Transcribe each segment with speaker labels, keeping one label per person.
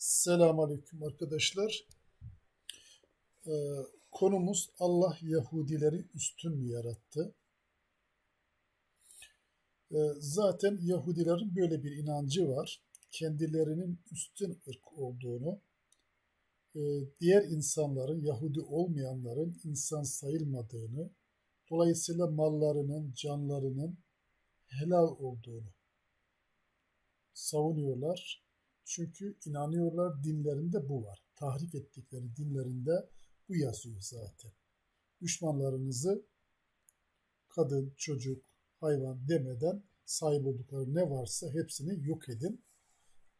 Speaker 1: Selamun Aleyküm arkadaşlar. Ee, konumuz Allah Yahudileri üstün mü yarattı? Ee, zaten Yahudilerin böyle bir inancı var. Kendilerinin üstün ırk olduğunu, e, diğer insanların, Yahudi olmayanların insan sayılmadığını, dolayısıyla mallarının, canlarının helal olduğunu savunuyorlar. Çünkü inanıyorlar dinlerinde bu var. Tahrif ettikleri dinlerinde bu yazıyor zaten. Düşmanlarınızı kadın, çocuk, hayvan demeden sahip oldukları ne varsa hepsini yok edin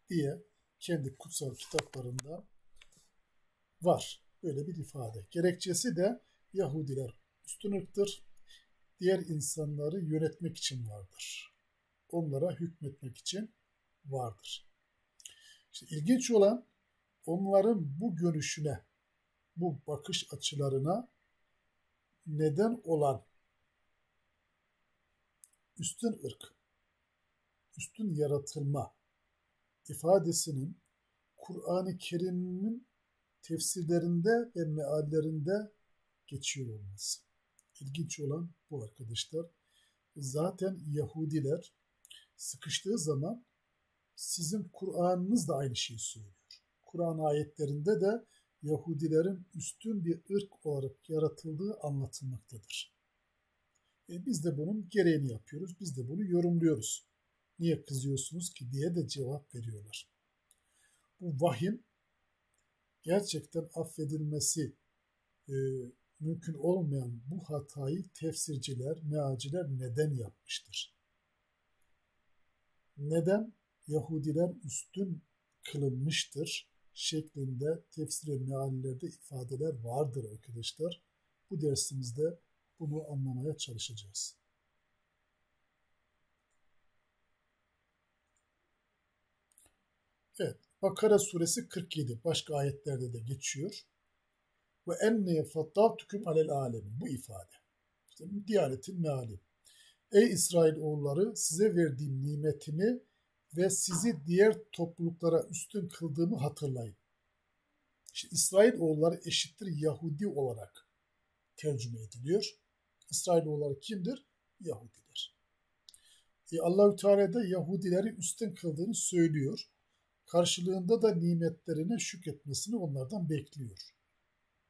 Speaker 1: diye kendi kutsal kitaplarında var. Böyle bir ifade. Gerekçesi de Yahudiler üstün. Diğer insanları yönetmek için vardır. Onlara hükmetmek için vardır. İşte ilginç olan onların bu görüşüne, bu bakış açılarına neden olan üstün ırk, üstün yaratılma ifadesinin Kur'an-ı Kerim'in tefsirlerinde ve meallerinde geçiyor olması. İlginç olan bu arkadaşlar. Zaten Yahudiler sıkıştığı zaman sizin Kur'an'ınız da aynı şeyi söylüyor. Kur'an ayetlerinde de Yahudilerin üstün bir ırk olarak yaratıldığı anlatılmaktadır. E biz de bunun gereğini yapıyoruz. Biz de bunu yorumluyoruz. Niye kızıyorsunuz ki diye de cevap veriyorlar. Bu vahim gerçekten affedilmesi e, mümkün olmayan bu hatayı tefsirciler, mealciler neden yapmıştır? Neden? Yahudiler üstün kılınmıştır şeklinde tefsir meallerde ifadeler vardır arkadaşlar. Bu dersimizde bunu anlamaya çalışacağız. Evet, Bakara suresi 47 başka ayetlerde de geçiyor. Ve enne faddaltukum alel alemin bu ifade. İşte Diyanetin meali. Ey İsrail oğulları size verdiğim nimetimi ve sizi diğer topluluklara üstün kıldığımı hatırlayın. İşte İsrail oğulları eşittir Yahudi olarak tercüme ediliyor. İsrail oğulları kimdir? Yahudiler. E Allahü Teala da Yahudileri üstün kıldığını söylüyor. Karşılığında da nimetlerine şükretmesini onlardan bekliyor.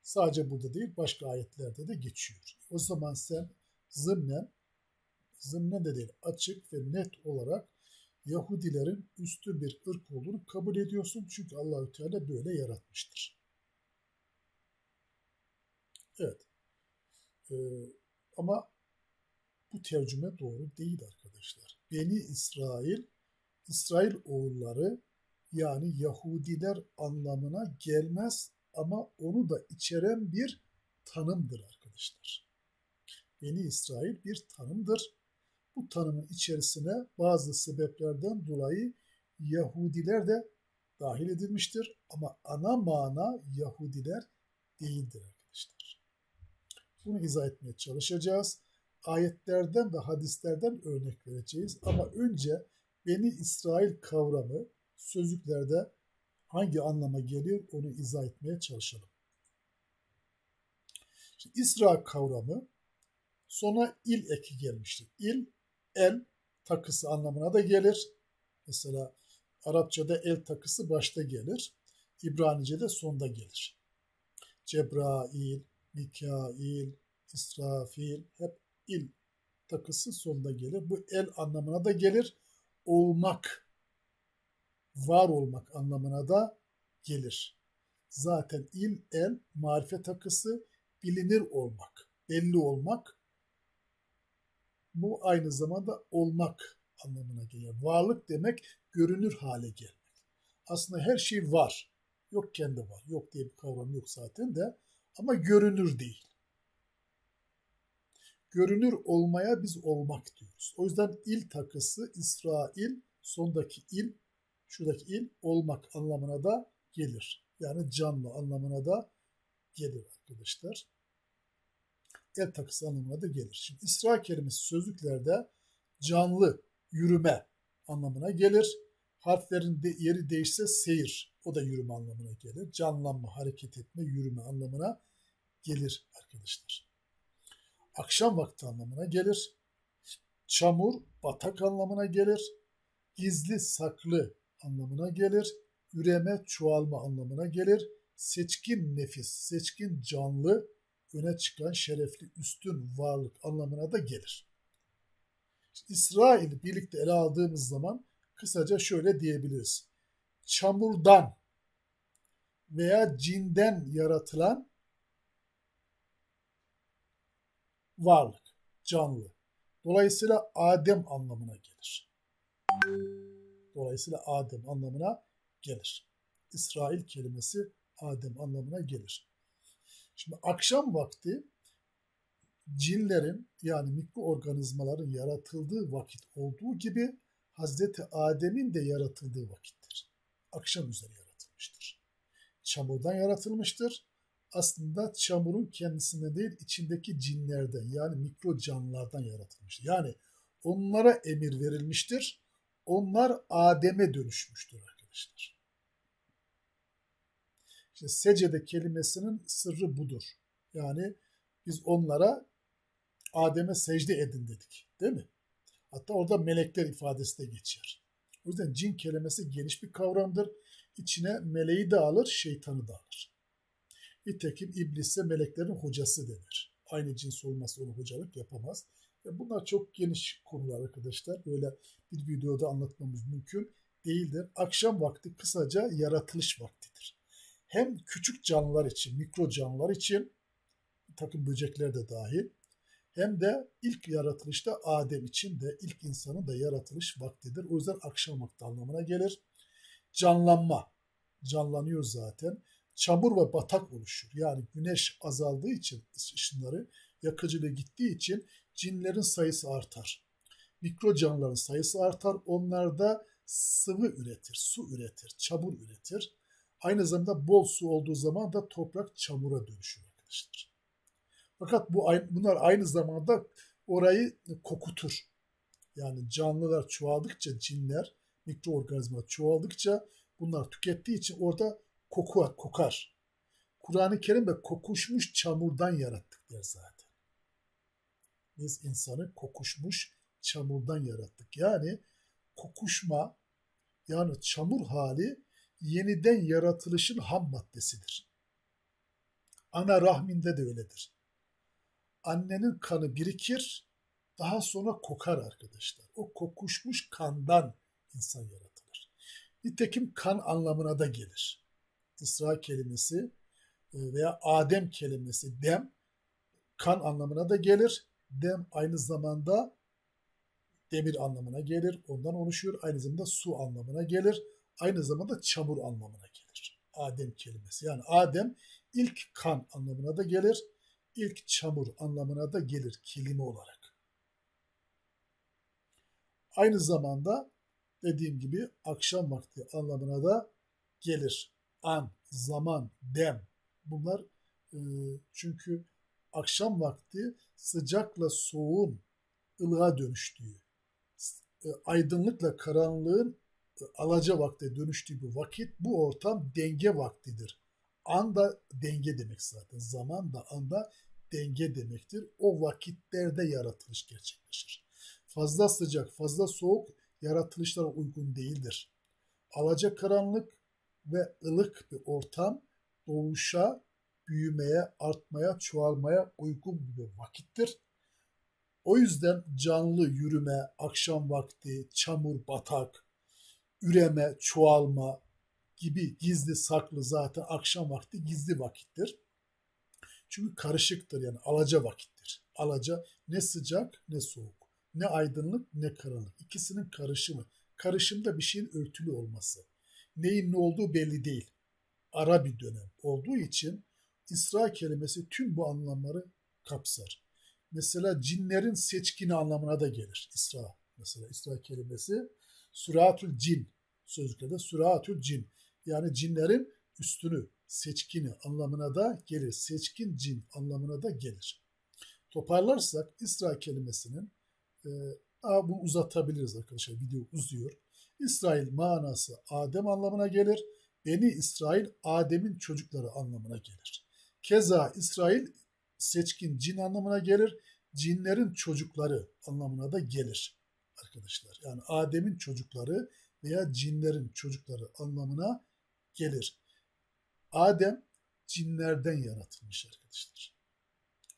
Speaker 1: Sadece burada değil başka ayetlerde de geçiyor. O zaman sen zımnen, zımnen de değil açık ve net olarak Yahudilerin üstün bir ırk olduğunu kabul ediyorsun. Çünkü Allahü Teala böyle yaratmıştır. Evet. Ee, ama bu tercüme doğru değil arkadaşlar. Beni İsrail, İsrail oğulları yani Yahudiler anlamına gelmez ama onu da içeren bir tanımdır arkadaşlar. Beni İsrail bir tanımdır bu tanımın içerisine bazı sebeplerden dolayı Yahudiler de dahil edilmiştir. Ama ana mana Yahudiler değildir arkadaşlar. Bunu izah etmeye çalışacağız. Ayetlerden ve hadislerden örnek vereceğiz. Ama önce Beni İsrail kavramı sözlüklerde hangi anlama geliyor onu izah etmeye çalışalım. Şimdi İsra kavramı sonra il eki gelmiştir. İl el takısı anlamına da gelir. Mesela Arapçada el takısı başta gelir. İbranice'de sonda gelir. Cebrail, Mikail, İsrafil hep il takısı sonda gelir. Bu el anlamına da gelir. Olmak, var olmak anlamına da gelir. Zaten il, el, marife takısı bilinir olmak, belli olmak bu aynı zamanda olmak anlamına geliyor. Varlık demek görünür hale gelmek. Aslında her şey var. Yok kendi var. Yok diye bir kavram yok zaten de. Ama görünür değil. Görünür olmaya biz olmak diyoruz. O yüzden il takısı İsrail sondaki il, şuradaki il olmak anlamına da gelir. Yani canlı anlamına da gelir arkadaşlar el takısı anlamına da gelir. Şimdi İsra kelimesi sözlüklerde canlı, yürüme anlamına gelir. Harflerin de yeri değişse seyir. O da yürüme anlamına gelir. Canlanma, hareket etme, yürüme anlamına gelir arkadaşlar. Akşam vakti anlamına gelir. Çamur, batak anlamına gelir. Gizli, saklı anlamına gelir. Üreme, çoğalma anlamına gelir. Seçkin nefis, seçkin canlı, öne çıkan şerefli, üstün varlık anlamına da gelir. İsrail birlikte ele aldığımız zaman kısaca şöyle diyebiliriz. Çamurdan veya cinden yaratılan varlık, canlı. Dolayısıyla Adem anlamına gelir. Dolayısıyla Adem anlamına gelir. İsrail kelimesi Adem anlamına gelir. Şimdi akşam vakti cinlerin yani mikroorganizmaların yaratıldığı vakit olduğu gibi Hazreti Adem'in de yaratıldığı vakittir. Akşam üzeri yaratılmıştır. Çamurdan yaratılmıştır. Aslında çamurun kendisinde değil içindeki cinlerden yani mikro canlılardan yaratılmıştır. Yani onlara emir verilmiştir. Onlar Adem'e dönüşmüştür arkadaşlar. İşte secde kelimesinin sırrı budur. Yani biz onlara Adem'e secde edin dedik. Değil mi? Hatta orada melekler ifadesi de geçer. O yüzden cin kelimesi geniş bir kavramdır. İçine meleği de alır, şeytanı da alır. Nitekim iblis ise meleklerin hocası denir. Aynı cins olması onu hocalık yapamaz. E bunlar çok geniş konular arkadaşlar. Böyle bir videoda anlatmamız mümkün değildir. Akşam vakti kısaca yaratılış vaktidir. Hem küçük canlılar için, mikro canlılar için, takım böcekler de dahil, hem de ilk yaratılışta Adem için de ilk insanın da yaratılış vaktidir. O yüzden akşam vakti anlamına gelir. Canlanma, canlanıyor zaten. Çamur ve batak oluşur. Yani güneş azaldığı için ışınları yakıcılığı gittiği için cinlerin sayısı artar. Mikro canlıların sayısı artar. Onlar da sıvı üretir, su üretir, çamur üretir. Aynı zamanda bol su olduğu zaman da toprak çamura dönüşür arkadaşlar. Fakat bu bunlar aynı zamanda orayı kokutur. Yani canlılar çoğaldıkça cinler, mikroorganizmalar çoğaldıkça bunlar tükettiği için orada koku kokar. Kur'an-ı Kerim'de kokuşmuş çamurdan yarattık der zaten. Biz insanı kokuşmuş çamurdan yarattık. Yani kokuşma yani çamur hali yeniden yaratılışın ham maddesidir. Ana rahminde de öyledir. Annenin kanı birikir, daha sonra kokar arkadaşlar. O kokuşmuş kandan insan yaratılır. Nitekim kan anlamına da gelir. İsra kelimesi e, veya Adem kelimesi dem kan anlamına da gelir. Dem aynı zamanda demir anlamına gelir. Ondan oluşuyor. Aynı zamanda su anlamına gelir. Aynı zamanda çamur anlamına gelir. Adem kelimesi. Yani Adem ilk kan anlamına da gelir. İlk çamur anlamına da gelir kelime olarak. Aynı zamanda dediğim gibi akşam vakti anlamına da gelir. An, zaman, dem. Bunlar e, çünkü akşam vakti sıcakla soğuğun ılığa dönüştüğü, e, aydınlıkla karanlığın alaca vakte dönüştüğü bir vakit bu ortam denge vaktidir. An da denge demek zaten. Zaman da anda denge demektir. O vakitlerde yaratılış gerçekleşir. Fazla sıcak, fazla soğuk yaratılışlara uygun değildir. Alaca karanlık ve ılık bir ortam doğuşa, büyümeye, artmaya, çoğalmaya uygun bir vakittir. O yüzden canlı yürüme, akşam vakti, çamur, batak, üreme, çoğalma gibi gizli saklı zaten akşam vakti gizli vakittir. Çünkü karışıktır yani alaca vakittir. Alaca ne sıcak ne soğuk, ne aydınlık ne karanlık. İkisinin karışımı. Karışımda bir şeyin örtülü olması. Neyin ne olduğu belli değil. Ara bir dönem olduğu için İsra kelimesi tüm bu anlamları kapsar. Mesela cinlerin seçkini anlamına da gelir İsra. Mesela İsra kelimesi Süratül cin sözlükte de süratül cin. Yani cinlerin üstünü, seçkini anlamına da gelir. Seçkin cin anlamına da gelir. Toparlarsak İsra kelimesinin e, bunu uzatabiliriz arkadaşlar. Video uzuyor. İsrail manası Adem anlamına gelir. Beni İsrail Adem'in çocukları anlamına gelir. Keza İsrail seçkin cin anlamına gelir. Cinlerin çocukları anlamına da gelir arkadaşlar. Yani Adem'in çocukları veya cinlerin çocukları anlamına gelir. Adem cinlerden yaratılmış arkadaşlar.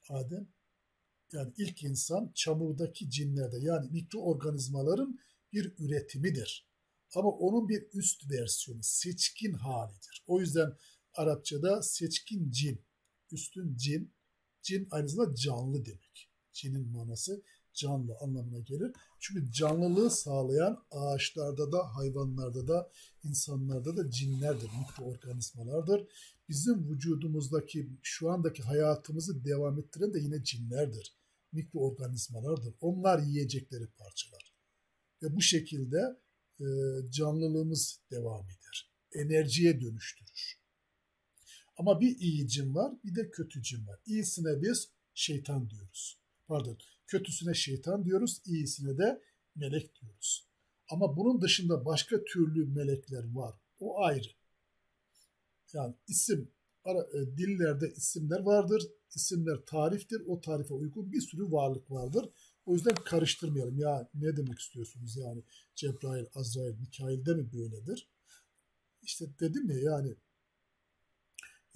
Speaker 1: Adem yani ilk insan çamurdaki cinlerde yani mikroorganizmaların bir üretimidir. Ama onun bir üst versiyonu, seçkin halidir. O yüzden Arapçada seçkin cin, üstün cin, cin aynı zamanda canlı demek. Cinin manası canlı anlamına gelir. Çünkü canlılığı sağlayan ağaçlarda da, hayvanlarda da, insanlarda da cinlerdir, mikroorganizmalardır. Bizim vücudumuzdaki, şu andaki hayatımızı devam ettiren de yine cinlerdir, mikroorganizmalardır. Onlar yiyecekleri parçalar. Ve bu şekilde e, canlılığımız devam eder. Enerjiye dönüştürür. Ama bir iyi cin var, bir de kötü cin var. İyisine biz şeytan diyoruz. Pardon, kötüsüne şeytan diyoruz, iyisine de melek diyoruz. Ama bunun dışında başka türlü melekler var. O ayrı. Yani isim, ara, e, dillerde isimler vardır. İsimler tariftir. O tarife uygun bir sürü varlık vardır. O yüzden karıştırmayalım. Ya ne demek istiyorsunuz yani Cebrail, Azrail, Mikail de mi böyledir? İşte dedim ya yani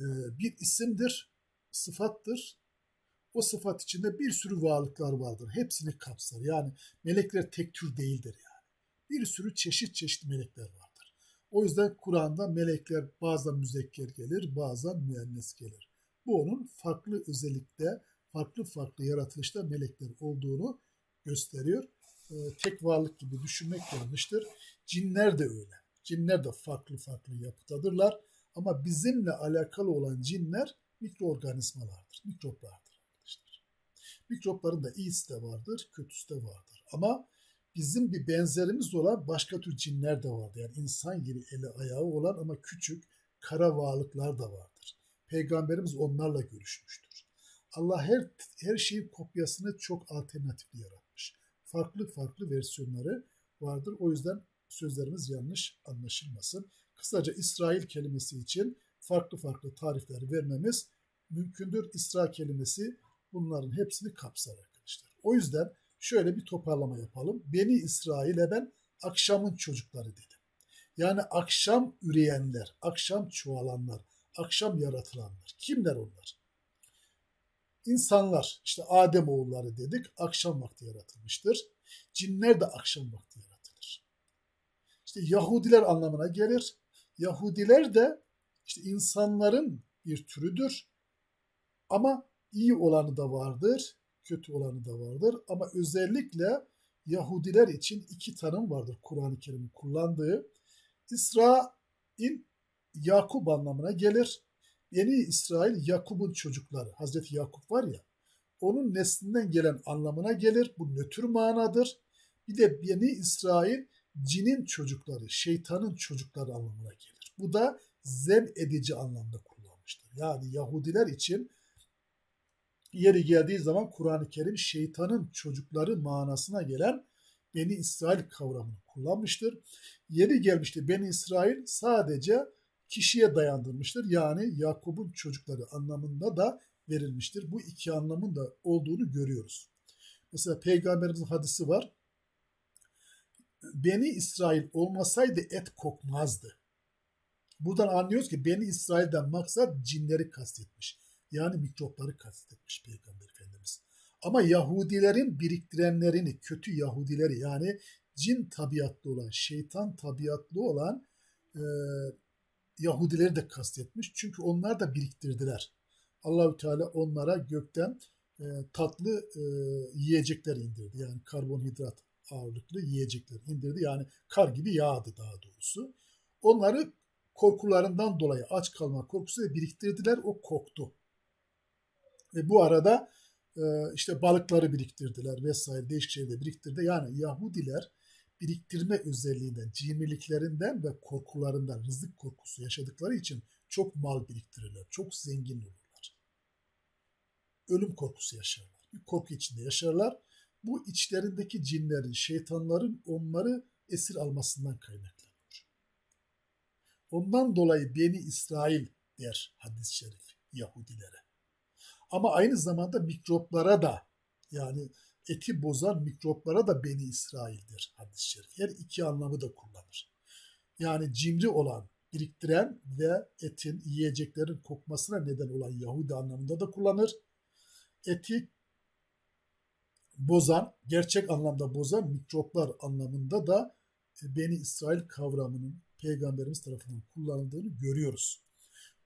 Speaker 1: e, bir isimdir, sıfattır. O sıfat içinde bir sürü varlıklar vardır. Hepsini kapsar. Yani melekler tek tür değildir yani. Bir sürü çeşit çeşit melekler vardır. O yüzden Kur'an'da melekler bazen müzekker gelir, bazen müennes gelir. Bu onun farklı özellikte, farklı farklı yaratılışta melekler olduğunu gösteriyor. Ee, tek varlık gibi düşünmek yanlıştır. Cinler de öyle. Cinler de farklı farklı yapıdadırlar. Ama bizimle alakalı olan cinler mikroorganizmalardır, mikroplardır. Mikropların da iyisi de vardır, kötüsü de vardır. Ama bizim bir benzerimiz olan başka tür cinler de vardır. Yani insan gibi eli ayağı olan ama küçük kara varlıklar da vardır. Peygamberimiz onlarla görüşmüştür. Allah her her şeyin kopyasını çok alternatifli yaratmış. Farklı farklı versiyonları vardır. O yüzden sözlerimiz yanlış anlaşılmasın. Kısaca İsrail kelimesi için farklı farklı tarifler vermemiz mümkündür. İsra kelimesi bunların hepsini kapsar arkadaşlar. O yüzden şöyle bir toparlama yapalım. Beni İsrail'e ben akşamın çocukları dedim. Yani akşam üreyenler, akşam çoğalanlar, akşam yaratılanlar. Kimler onlar? İnsanlar, işte Adem oğulları dedik, akşam vakti yaratılmıştır. Cinler de akşam vakti yaratılır. İşte Yahudiler anlamına gelir. Yahudiler de işte insanların bir türüdür. Ama iyi olanı da vardır, kötü olanı da vardır. Ama özellikle Yahudiler için iki tanım vardır Kur'an-ı Kerim'in kullandığı. İsrail Yakup anlamına gelir. Beni İsrail Yakup'un çocukları. Hazreti Yakup var ya onun neslinden gelen anlamına gelir. Bu nötr manadır. Bir de Beni İsrail cinin çocukları, şeytanın çocukları anlamına gelir. Bu da zem edici anlamda kullanmıştır. Yani Yahudiler için yeri geldiği zaman Kur'an-ı Kerim şeytanın çocukları manasına gelen Beni İsrail kavramını kullanmıştır. Yeri gelmişti Beni İsrail sadece kişiye dayandırmıştır. Yani Yakup'un çocukları anlamında da verilmiştir. Bu iki anlamın da olduğunu görüyoruz. Mesela Peygamberimizin hadisi var. Beni İsrail olmasaydı et kokmazdı. Buradan anlıyoruz ki Beni İsrail'den maksat cinleri kastetmiş. Yani mikropları kastetmiş Peygamber Efendimiz. Ama Yahudilerin biriktirenlerini, kötü Yahudileri yani cin tabiatlı olan, şeytan tabiatlı olan e, Yahudileri de kastetmiş. Çünkü onlar da biriktirdiler. Allahü Teala onlara gökten e, tatlı e, yiyecekler indirdi. Yani karbonhidrat ağırlıklı yiyecekler indirdi. Yani kar gibi yağdı daha doğrusu. Onları korkularından dolayı aç kalma korkusuyla biriktirdiler. O koktu. Ve bu arada e, işte balıkları biriktirdiler vesaire değişik şeyleri biriktirdi. Yani Yahudiler biriktirme özelliğinden, cimriliklerinden ve korkularından, rızık korkusu yaşadıkları için çok mal biriktirirler. Çok zengin olurlar. Ölüm korkusu yaşarlar. Bir korku içinde yaşarlar. Bu içlerindeki cinlerin, şeytanların onları esir almasından kaynaklanıyor. Ondan dolayı Beni İsrail der hadis-i şerif Yahudilere. Ama aynı zamanda mikroplara da yani eti bozan mikroplara da Beni İsrail'dir hadis-i şerif. Her iki anlamı da kullanır. Yani cimri olan, biriktiren ve etin, yiyeceklerin kokmasına neden olan Yahudi anlamında da kullanır. Eti bozan, gerçek anlamda bozan mikroplar anlamında da e, Beni İsrail kavramının Peygamberimiz tarafından kullanıldığını görüyoruz.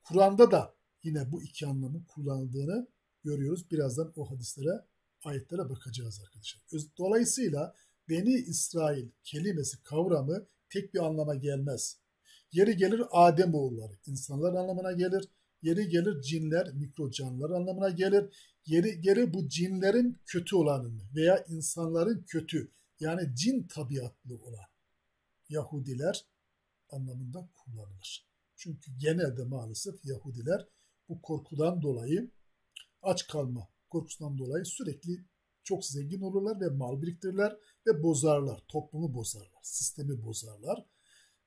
Speaker 1: Kur'an'da da yine bu iki anlamın kullanıldığını görüyoruz. Birazdan o hadislere, ayetlere bakacağız arkadaşlar. Dolayısıyla Beni İsrail kelimesi, kavramı tek bir anlama gelmez. Yeri gelir Adem oğulları, insanlar anlamına gelir. Yeri gelir cinler, mikro canlılar anlamına gelir. Yeri gelir bu cinlerin kötü olanını veya insanların kötü yani cin tabiatlı olan Yahudiler anlamında kullanılır. Çünkü genelde maalesef Yahudiler bu korkudan dolayı aç kalma korkusundan dolayı sürekli çok zengin olurlar ve mal biriktirirler ve bozarlar, toplumu bozarlar, sistemi bozarlar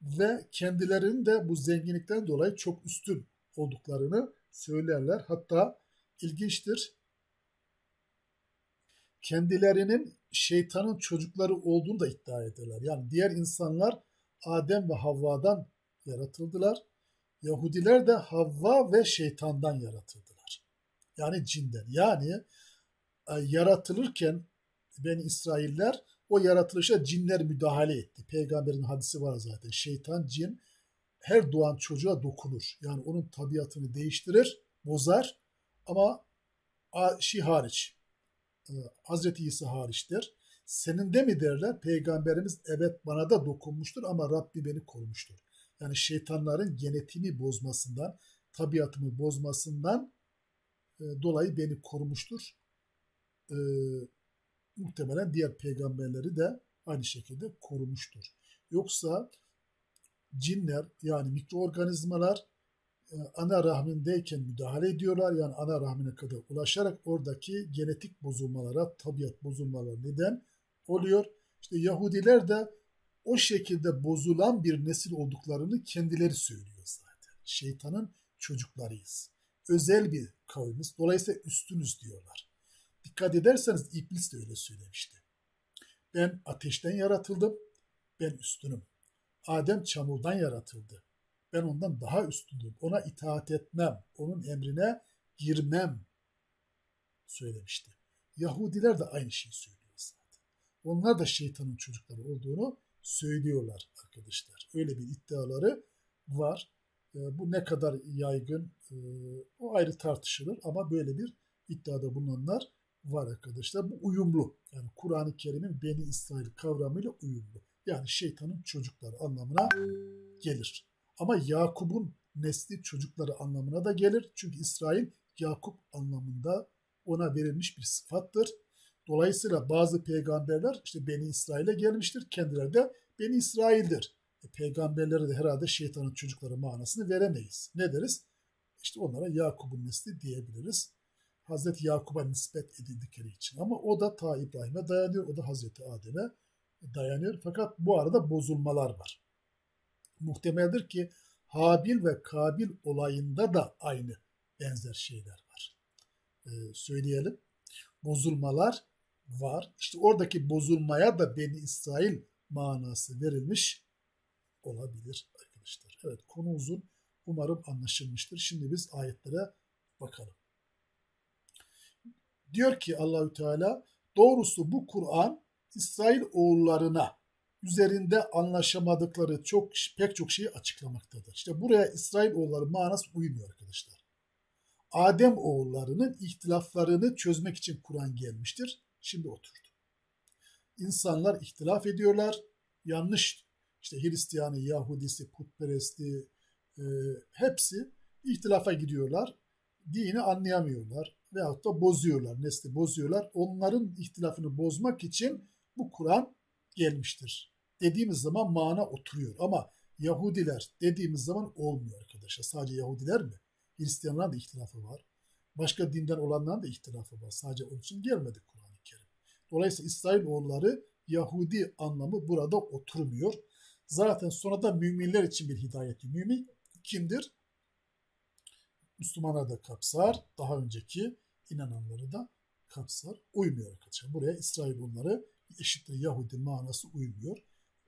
Speaker 1: ve kendilerinin de bu zenginlikten dolayı çok üstün olduklarını söylerler. Hatta ilginçtir. Kendilerinin şeytanın çocukları olduğunu da iddia ederler. Yani diğer insanlar Adem ve Havva'dan yaratıldılar. Yahudiler de Havva ve şeytandan yaratıldılar. Yani cinden. Yani e, yaratılırken ben İsrailler o yaratılışa cinler müdahale etti. Peygamberin hadisi var zaten. Şeytan, cin her doğan çocuğa dokunur. Yani onun tabiatını değiştirir, bozar ama şey hariç, e, Hazreti İsa hariçtir. Senin de mi derler? Peygamberimiz evet bana da dokunmuştur ama Rabbi beni korumuştur. Yani şeytanların genetiğini bozmasından, tabiatımı bozmasından e, dolayı beni korumuştur. E, muhtemelen diğer peygamberleri de aynı şekilde korumuştur. Yoksa cinler yani mikroorganizmalar e, ana rahmindeyken müdahale ediyorlar. Yani ana rahmine kadar ulaşarak oradaki genetik bozulmalara, tabiat bozulmalara neden oluyor. İşte Yahudiler de o şekilde bozulan bir nesil olduklarını kendileri söylüyor zaten. Şeytanın çocuklarıyız. Özel bir kavimiz. Dolayısıyla üstünüz diyorlar. Dikkat ederseniz iblis de öyle söylemişti. Ben ateşten yaratıldım, ben üstünüm. Adem çamurdan yaratıldı. Ben ondan daha üstündüm. Ona itaat etmem, onun emrine girmem söylemişti. Yahudiler de aynı şeyi söylüyor zaten. Onlar da şeytanın çocukları olduğunu söylüyorlar arkadaşlar. Öyle bir iddiaları var. Ee, bu ne kadar yaygın e, o ayrı tartışılır ama böyle bir iddiada bulunanlar var arkadaşlar. Bu uyumlu. Yani Kur'an-ı Kerim'in Beni İsrail kavramıyla uyumlu. Yani şeytanın çocukları anlamına gelir. Ama Yakup'un nesli çocukları anlamına da gelir. Çünkü İsrail Yakup anlamında ona verilmiş bir sıfattır. Dolayısıyla bazı peygamberler işte Beni İsrail'e gelmiştir. Kendileri de Beni İsrail'dir. E, peygamberlere de herhalde şeytanın çocukları manasını veremeyiz. Ne deriz? İşte onlara Yakup'un nesli diyebiliriz. Hazreti Yakup'a nispet edildikleri için. Ama o da ta İbrahim'e dayanıyor. O da Hazreti Adem'e dayanıyor. Fakat bu arada bozulmalar var. Muhtemeldir ki Habil ve Kabil olayında da aynı benzer şeyler var. Ee, söyleyelim. Bozulmalar var. İşte oradaki bozulmaya da Beni İsrail manası verilmiş olabilir arkadaşlar. Evet konu uzun. Umarım anlaşılmıştır. Şimdi biz ayetlere bakalım. Diyor ki Allahü Teala doğrusu bu Kur'an İsrail oğullarına üzerinde anlaşamadıkları çok pek çok şeyi açıklamaktadır. İşte buraya İsrail oğulları manası uymuyor arkadaşlar. Adem oğullarının ihtilaflarını çözmek için Kur'an gelmiştir. Şimdi oturdu. İnsanlar ihtilaf ediyorlar. Yanlış işte Hristiyanı, Yahudisi, putperesti e, hepsi ihtilafa gidiyorlar. Dini anlayamıyorlar veyahut da bozuyorlar, nesli bozuyorlar. Onların ihtilafını bozmak için bu Kur'an gelmiştir. Dediğimiz zaman mana oturuyor ama Yahudiler dediğimiz zaman olmuyor arkadaşlar. Sadece Yahudiler mi? Hristiyanların da ihtilafı var. Başka dinden olanların da ihtilafı var. Sadece onun için gelmedi Kerim. Dolayısıyla İsrail oğulları Yahudi anlamı burada oturmuyor. Zaten sonra da müminler için bir hidayet. Mümin kimdir? Müslümanlar da kapsar. Daha önceki inananları da kapsar. Uymuyor arkadaşlar. Buraya İsrail bunları eşittir Yahudi manası uymuyor.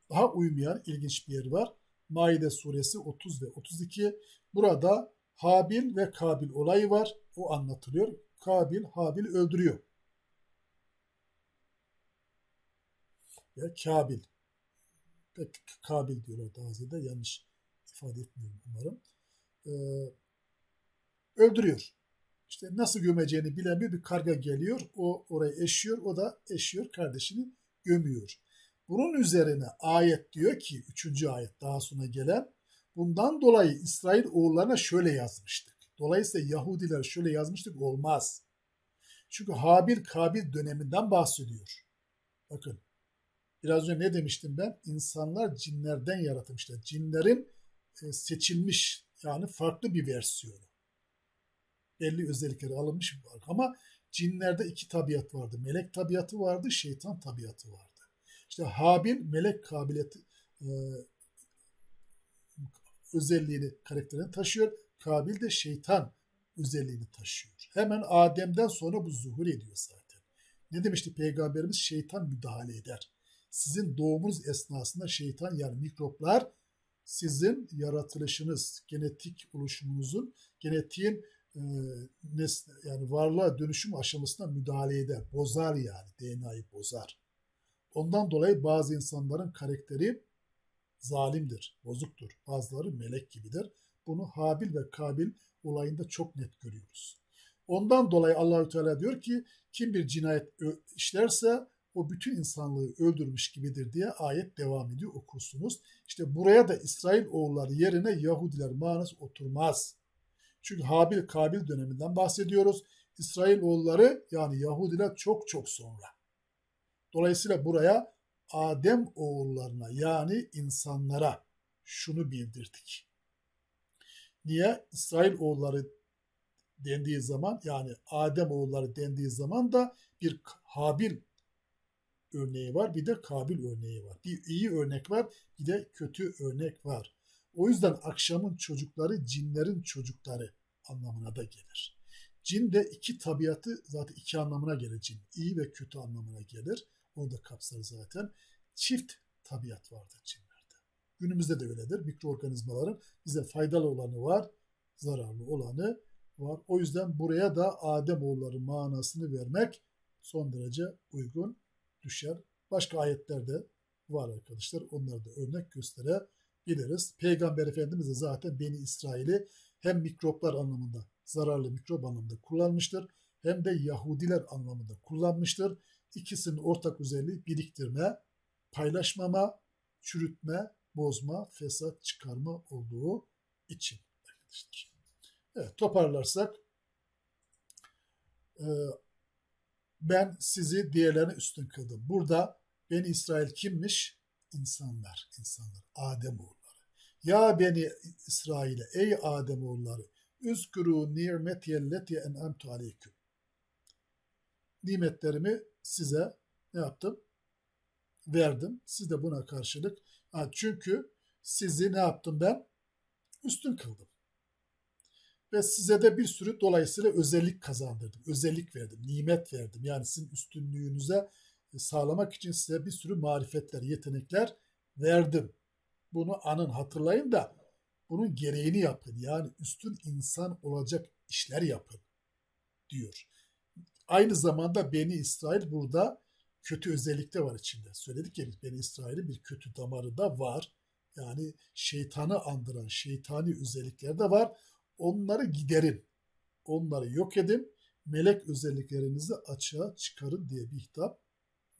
Speaker 1: Daha uymayan ilginç bir yer var. Maide suresi 30 ve 32. Burada Habil ve Kabil olayı var. O anlatılıyor. Kabil Habil öldürüyor. Ve Kabil. Kabil diyorlar ziyade yanlış ifade etmiyorum umarım. Ee, öldürüyor. İşte nasıl gömeceğini bilemiyor bir karga geliyor. O orayı eşiyor. O da eşiyor kardeşini gömüyor. Bunun üzerine ayet diyor ki, üçüncü ayet daha sonra gelen, bundan dolayı İsrail oğullarına şöyle yazmıştık. Dolayısıyla Yahudiler şöyle yazmıştık olmaz. Çünkü Habil Kabil döneminden bahsediyor. Bakın biraz önce ne demiştim ben? İnsanlar cinlerden yaratılmışlar. Cinlerin e, seçilmiş yani farklı bir versiyonu. Belli özellikleri alınmış ama cinlerde iki tabiat vardı. Melek tabiatı vardı, şeytan tabiatı vardı. İşte Habil melek kabiliyeti e, özelliğini, karakterini taşıyor. Kabil de şeytan özelliğini taşıyor. Hemen Adem'den sonra bu zuhur ediyor zaten. Ne demişti Peygamberimiz? Şeytan müdahale eder. Sizin doğumunuz esnasında şeytan yani mikroplar sizin yaratılışınız, genetik oluşumunuzun, genetiğin e, nesne, yani varlığa dönüşüm aşamasına müdahale eder. Bozar yani. DNA'yı bozar. Ondan dolayı bazı insanların karakteri zalimdir, bozuktur. Bazıları melek gibidir. Bunu Habil ve Kabil olayında çok net görüyoruz. Ondan dolayı Allahü Teala diyor ki kim bir cinayet işlerse o bütün insanlığı öldürmüş gibidir diye ayet devam ediyor okursunuz. İşte buraya da İsrail oğulları yerine Yahudiler manası oturmaz. Çünkü Habil Kabil döneminden bahsediyoruz. İsrail oğulları yani Yahudiler çok çok sonra. Dolayısıyla buraya Adem oğullarına yani insanlara şunu bildirdik. Niye? İsrail oğulları dendiği zaman yani Adem oğulları dendiği zaman da bir Habil örneği var bir de Kabil örneği var. Bir iyi örnek var bir de kötü örnek var. O yüzden akşamın çocukları cinlerin çocukları anlamına da gelir. Cin de iki tabiatı zaten iki anlamına gelir cin. İyi ve kötü anlamına gelir. Onu da kapsar zaten. Çift tabiat vardır cinlerde. Günümüzde de öyledir. Mikroorganizmaların bize faydalı olanı var, zararlı olanı var. O yüzden buraya da Adem oğulları manasını vermek son derece uygun düşer. Başka ayetlerde var arkadaşlar. Onları da örnek gösterebiliriz. Peygamber Efendimiz de zaten Beni İsrail'i hem mikroplar anlamında, zararlı mikrop anlamında kullanmıştır. Hem de Yahudiler anlamında kullanmıştır. İkisinin ortak özelliği biriktirme, paylaşmama, çürütme, bozma, fesat çıkarma olduğu için arkadaşlar. Evet toparlarsak ben sizi diğerlerine üstün kıldım. Burada Beni İsrail kimmiş? İnsanlar, insanlar, Adem oğulları. Ya Beni İsrail'e, ey Adem oğulları, üzkuru nimetiyelleti en'amtu aleyküm. Nimetlerimi size ne yaptım? Verdim. Siz de buna karşılık. Çünkü sizi ne yaptım ben? Üstün kıldım. Ve size de bir sürü dolayısıyla özellik kazandırdım. Özellik verdim, nimet verdim. Yani sizin üstünlüğünüze e, sağlamak için size bir sürü marifetler, yetenekler verdim. Bunu anın, hatırlayın da bunun gereğini yapın. Yani üstün insan olacak işler yapın diyor. Aynı zamanda Beni İsrail burada kötü özellik de var içinde. Söyledik ya Beni İsrail'in bir kötü damarı da var. Yani şeytanı andıran şeytani özellikler de var. Onları giderin. Onları yok edin. Melek özelliklerinizi açığa çıkarın diye bir hitap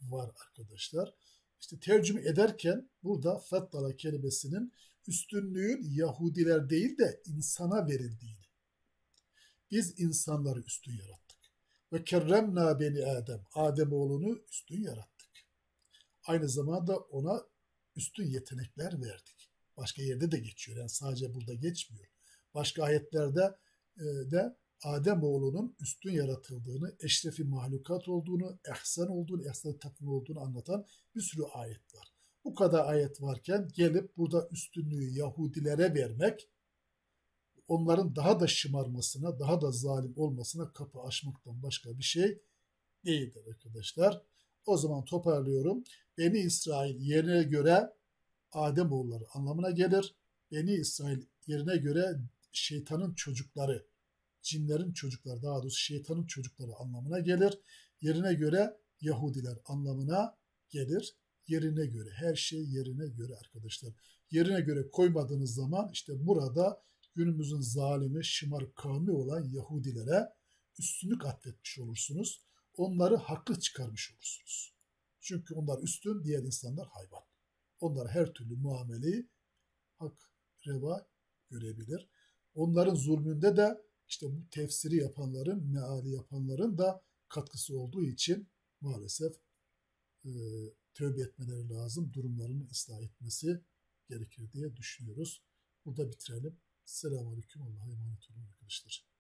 Speaker 1: var arkadaşlar. İşte tercüme ederken burada fettala kelimesinin üstünlüğün Yahudiler değil de insana verildiğini. Biz insanları üstün yarattık. Ve kerremna beni Adem. Adem oğlunu üstün yarattık. Aynı zamanda ona üstün yetenekler verdik. Başka yerde de geçiyor. Yani sadece burada geçmiyor. Başka ayetlerde e, de Adem oğlunun üstün yaratıldığını, eşrefi mahlukat olduğunu, ehsen olduğunu, ehsen takvim olduğunu anlatan bir sürü ayet var. Bu kadar ayet varken gelip burada üstünlüğü Yahudilere vermek, onların daha da şımarmasına, daha da zalim olmasına kapı açmaktan başka bir şey değildir arkadaşlar. O zaman toparlıyorum. Beni İsrail yerine göre Adem oğulları anlamına gelir. Beni İsrail yerine göre şeytanın çocukları, cinlerin çocukları daha doğrusu şeytanın çocukları anlamına gelir. Yerine göre Yahudiler anlamına gelir. Yerine göre her şey yerine göre arkadaşlar. Yerine göre koymadığınız zaman işte burada günümüzün zalimi, şımarık kavmi olan Yahudilere üstünlük atfetmiş olursunuz. Onları haklı çıkarmış olursunuz. Çünkü onlar üstün, diğer insanlar hayvan. Onlar her türlü muameleyi hak, reva görebilir. Onların zulmünde de işte bu tefsiri yapanların, meali yapanların da katkısı olduğu için maalesef e, tövbe etmeleri lazım. Durumlarını ıslah etmesi gerekir diye düşünüyoruz. Burada bitirelim. Selamun Aleyküm. Allah'a emanet olun arkadaşlar.